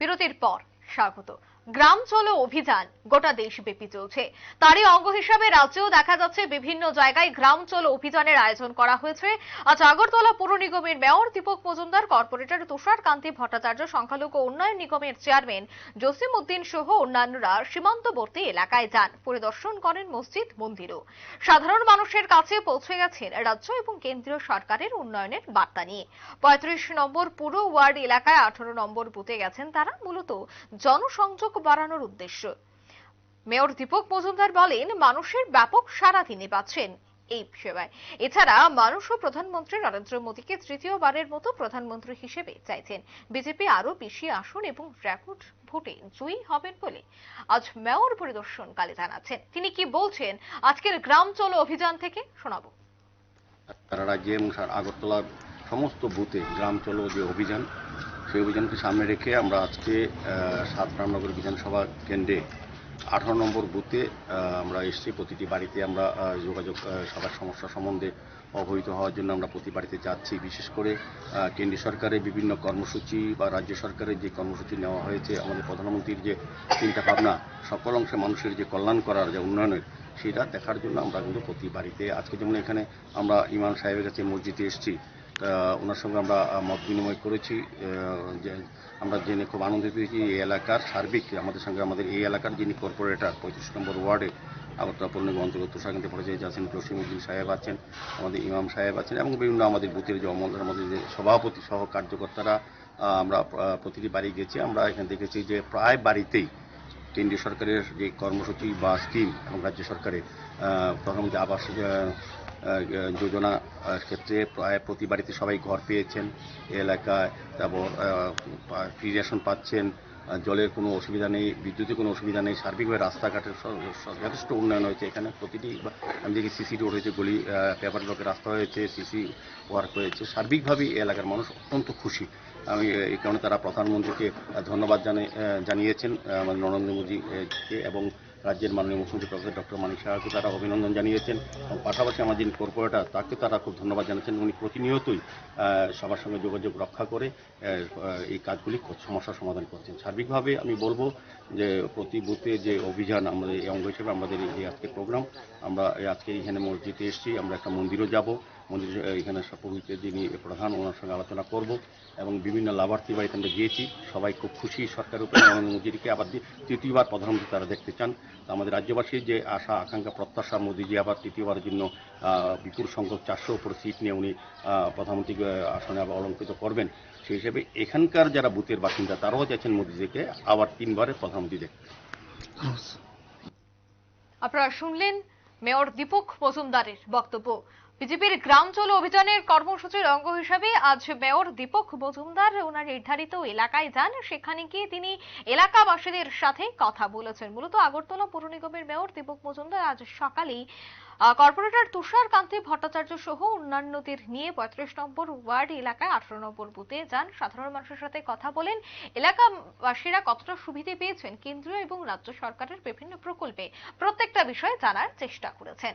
বিরতির পর স্বাগত। গ্রাম চলো অভিযান, গোটা দেশব্যাপী চলছে। তারই অঙ্গ হিসাবে রাজ্যেও দেখা যাচ্ছে বিভিন্ন জায়গায় গ্রাম চলো অভিযানের আয়োজন করা হয়েছে। আজ আগরতলা পৌর নিগমের মেয়র দীপক মজুমদার, কর্পোরেটর তুষার কান্তি ভট্টাচার্য, সংখ্যালঘু উন্নয়ন নিগমের চেয়ারম্যান জসিম উদ্দিন সহ অন্যান্যরা সীমান্তবর্তী এলাকায় যান। পরিদর্শন করেন মসজিদ মন্দিরও। সাধারণ মানুষের কাছে পৌঁছে গেছেন রাজ্য এবং কেন্দ্রীয় সরকারের উন্নয়নের বার্তা নিয়ে। পঁয়ত্রিশ নম্বর পুরো ওয়ার্ড এলাকায় আঠারো নম্বর বুথে গেছেন তারা। মূলত জনসংযোগ বাড়ানোর উদ্দেশ্য। মেয়র দীপক মজুমদার বলেন, মানুষের ব্যাপক সাড়া তিনি পাচ্ছেন এই সেবায় এছাড়া মানুষও প্রধানমন্ত্রী নরেন্দ্র মোদীকে তৃতীয়বারের মতো প্রধানমন্ত্রী হিসেবে চাইছেন। বিজেপি আরও বেশি আসন এবং রেকর্ড ভোটে জয়ী হবেন বলে আজ মেয়র পরিদর্শনকালে জানাচ্ছেন। তিনি কি বলছেন, আজকের গ্রাম চলো অভিযান থেকে শোনাবো। সারা রাজ্যে এবং আগরতলার সমস্ত বুথে গ্রাম চলো যে অভিযান সেই অভিযানকে সামনে রেখে আমরা আজকে সাত রামনগর বিধানসভা কেন্দ্রে আঠারো নম্বর বুথে আমরা এসেছি। প্রতিটি বাড়িতে আমরা যোগাযোগ সবার সমস্যা সম্বন্ধে অবহিত হওয়ার জন্য আমরা প্রতি বাড়িতে যাচ্ছি। বিশেষ করে কেন্দ্রীয় সরকারের বিভিন্ন কর্মসূচি বা রাজ্য সরকারের যে কর্মসূচি নেওয়া হয়েছে, আমাদের প্রধানমন্ত্রীর যে চিন্তা ভাবনা, সকল অংশে মানুষের যে কল্যাণ করার যে উন্নয়নের, সেটা দেখার জন্য আমরা কিন্তু প্রতি বাড়িতে, আজকে যেমন এখানে আমরা ইমাম সাহেবের কাছে মসজিদে এসেছি ওনার সঙ্গে আমরা মত বিনিময় করেছি যে আমরা জেনে খুব আনন্দিত হয়েছি এই এলাকার সার্বিক আমাদের সঙ্গে আমাদের এই এলাকার যিনি কর্পোরেটর পঁয়ত্রিশ নম্বর ওয়ার্ডে আগরতলা পৌর নিগম অন্তর্গত তুষারকান্তি ভট্টাচার্য আছেন জসিমুদ্দিন সাহেব আছেন আমাদের ইমাম সাহেব আছেন এবং বিভিন্ন আমাদের বুথের যে অমল আমাদের যে সভাপতি সহ কার্যকর্তারা আমরা প্রতিটি বাড়ি গেছি। আমরা এখানে দেখেছি যে প্রায় বাড়িতেই কেন্দ্রীয় সরকারের যে কর্মসূচি বা স্কিম এবং রাজ্য সরকারের প্রধানমন্ত্রী আবাস আহ, আহ, যোজনা ক্ষেত্রে প্রায় প্রতি বাড়িতে সবাই ঘর পেয়েছেন। এলাকায় তারপর ফ্রি রেশন পাচ্ছেন জলের কোনো অসুবিধা নেই, বিদ্যুতের কোনো অসুবিধা নেই, সার্বিকভাবে রাস্তাঘাটের যথেষ্ট উন্নয়ন হয়েছে এখানে। প্রতিটি আমি দেখি সিসি রোড হয়েছে, গলি পেপার ব্লকের রাস্তা হয়েছে সিসি ওয়ার্ক হয়েছে। সার্বিকভাবে এই এলাকার মানুষ অত্যন্ত খুশি। আমি এই কারণে তারা প্রধানমন্ত্রীকে ধন্যবাদ জানিয়েছেন আমাদের নরেন্দ্র মোদীকে এবং রাজ্যের মাননীয় মুখ্যমন্ত্রী প্রফেসর ডক্টর মানিক সাহাকে তারা অভিনন্দন জানিয়েছেন এবং পাশাপাশি আমার যিনি কর্পোরেটর তাকে তারা খুব ধন্যবাদ জানিয়েছেন উনি প্রতিনিয়তই সবার সঙ্গে যোগাযোগ রক্ষা করে এই কাজগুলি সমস্যার সমাধান করছেন। সার্বিকভাবে আমি বলব যে প্রতি বুথে যে অভিযান আমাদের, এই অঙ্গ হিসেবে আমাদের এই আজকে প্রোগ্রাম আমরা আজকে এখানে মসজিদে এসেছি, আমরা একটা মন্দিরও যাব মন্দির এখানে সপবিতে যিনি প্রধান, ওনার সঙ্গে আলোচনা করব এবং বিভিন্ন লাভার্থী বাড়িতে আমরা গিয়েছি। সবাই খুব খুশি সরকারের উপরে। নরেন্দ্র মোদীকে আবার তৃতীয়বার প্রধানমন্ত্রী তারা দেখতে চান। আমাদের রাজ্যবাসীর যে আশা, আকাঙ্ক্ষা, প্রত্যাশা, মোদীজি আবার তৃতীয়বারের জন্য বিপুল সংখ্যক চারশো উপর সিট নিয়ে উনি প্রধানমন্ত্রী আসনে আবার অলঙ্কৃত করবেন। সেই হিসেবে এখানকার যারা বুথের বাসিন্দা, তারাও চাইছেন মোদীজিকে আবার তিনবারে প্রধানমন্ত্রী দেখতে। আপনারা শুনলেন মেয়র দীপক মজুমদারের বক্তব্য। বিজেপির গ্রাম চলো অভিযানের কর্মসূচির অঙ্গ হিসাবে আজ মেয়র দীপক মজুমদার ওনার নির্ধারিত এলাকায় যান। সেখানে গিয়ে তিনি এলাকাবাসীদের সাথে কথা বলেছেন। মূলত আগরতলা পৌর নিগমের মেয়র দীপক মজুমদার আজ সকালেই কর্পোরেটর তুষার কান্তি ভট্টাচার্য সহ অন্যান্যদের নিয়ে পঁয়ত্রিশ নম্বর ওয়ার্ড এলাকায় আঠারো নম্বর বুথে যান। সাধারণ মানুষের সাথে কথা বলেন। এলাকাবাসীরা কতটা সুবিধে পেয়েছেন কেন্দ্রীয় এবং রাজ্য সরকারের বিভিন্ন প্রকল্পে প্রত্যেকটা বিষয়ে জানার চেষ্টা করেছেন।